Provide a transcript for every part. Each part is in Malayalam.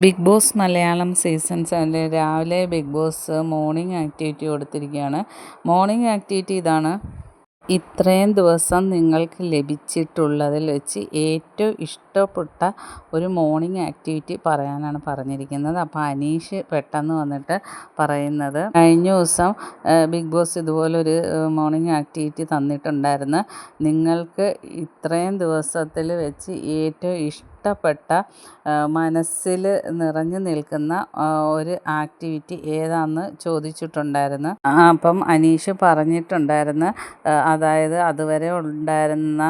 ബിഗ് ബോസ് മലയാളം സീസൺ സെവന്റെ രാവിലെ ബിഗ് ബോസ് മോർണിംഗ് ആക്ടിവിറ്റി കൊടുത്തിരിക്കുകയാണ്. മോർണിംഗ് ആക്ടിവിറ്റി ഇതാണ്. ഇത്രയും ദിവസം നിങ്ങൾക്ക് ലഭിച്ചിട്ടുള്ളതിൽ വെച്ച് ഏറ്റവും ഇഷ്ടപ്പെട്ട ഒരു മോർണിംഗ് ആക്ടിവിറ്റി പറയാനാണ് പറഞ്ഞിരിക്കുന്നത്. അപ്പോൾ അനീഷ് പെട്ടെന്ന് വന്നിട്ട് പറയുന്നത് കഴിഞ്ഞ ദിവസം ബിഗ് ബോസ് ഇതുപോലൊരു മോർണിംഗ് ആക്ടിവിറ്റി തന്നിട്ടുണ്ടായിരുന്നു. നിങ്ങൾക്ക് ഇത്രയും ദിവസത്തിൽ വെച്ച് ഏറ്റവും ഇഷ്ടപ്പെട്ട മനസ്സിൽ നിറഞ്ഞു നിൽക്കുന്ന ഒരു ആക്ടിവിറ്റി ഏതാണെന്ന് ചോദിച്ചിട്ടുണ്ടായിരുന്നു. അപ്പം അനീഷ് പറഞ്ഞിട്ടുണ്ടായിരുന്നു അതായത് അതുവരെ ഉണ്ടായിരുന്ന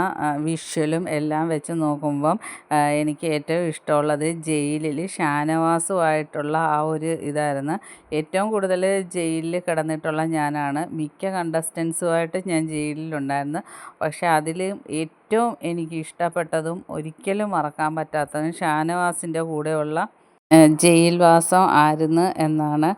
വിഷ്വലും എല്ലാം വെച്ച് നോക്കുമ്പം എനിക്ക് ഏറ്റവും ഇഷ്ടമുള്ളത് ജയിലിൽ ഷാനവാസുമായിട്ടുള്ള ആ ഒരു ഇതായിരുന്നു. ഏറ്റവും കൂടുതൽ ജയിലിൽ കിടന്നിട്ടുള്ള ഞാനാണ്. മിക്ക കണ്ടസ്റ്റൻസുമായിട്ട് ഞാൻ ജയിലിലുണ്ടായിരുന്നു. പക്ഷേ അതിൽ ഏറ്റവും എനിക്ക് ഇഷ്ടപ്പെട്ടതും ഒരിക്കലും മറക്കാൻ പറ്റാത്തതും. ഷാനവാസിന്റെ കൂടെയുള്ള ജയിൽവാസം ആയിരുന്നു എന്നാണ്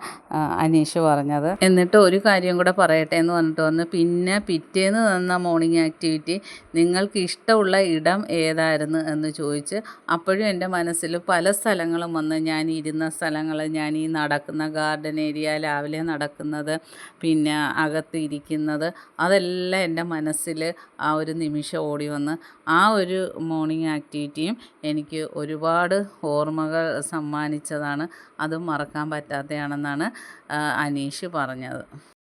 അനീഷ് പറഞ്ഞത്. എന്നിട്ട് ഒരു കാര്യം കൂടെ പറയട്ടെ എന്ന് പറഞ്ഞിട്ട് വന്ന് പിന്നെ പിറ്റേന്ന് തന്ന മോർണിംഗ് ആക്ടിവിറ്റി നിങ്ങൾക്ക് ഇഷ്ടമുള്ള ഇടം ഏതായിരുന്നു? എന്ന് ചോദിച്ച് അപ്പോഴും എന്റെ മനസ്സിൽ പല സ്ഥലങ്ങളും വന്ന് ഞാൻ ഇരുന്ന സ്ഥലങ്ങൾ ഞാൻ ഈ നടക്കുന്ന ഗാർഡൻ ഏരിയ രാവിലെ നടക്കുന്നത് പിന്നെ അകത്ത് ഇരിക്കുന്നത് അതെല്ലാം എന്റെ മനസ്സിൽ ആ ഒരു നിമിഷം ഓടി വന്ന് ആ ഒരു മോർണിംഗ് ആക്ടിവിറ്റിയും എനിക്ക് ഒരുപാട് ഓർമ്മകൾ സമ്മാനിച്ചതാണ് അതും മറക്കാൻ പറ്റാത്തതാണെന്നാണ് അനീഷ് പറഞ്ഞത്.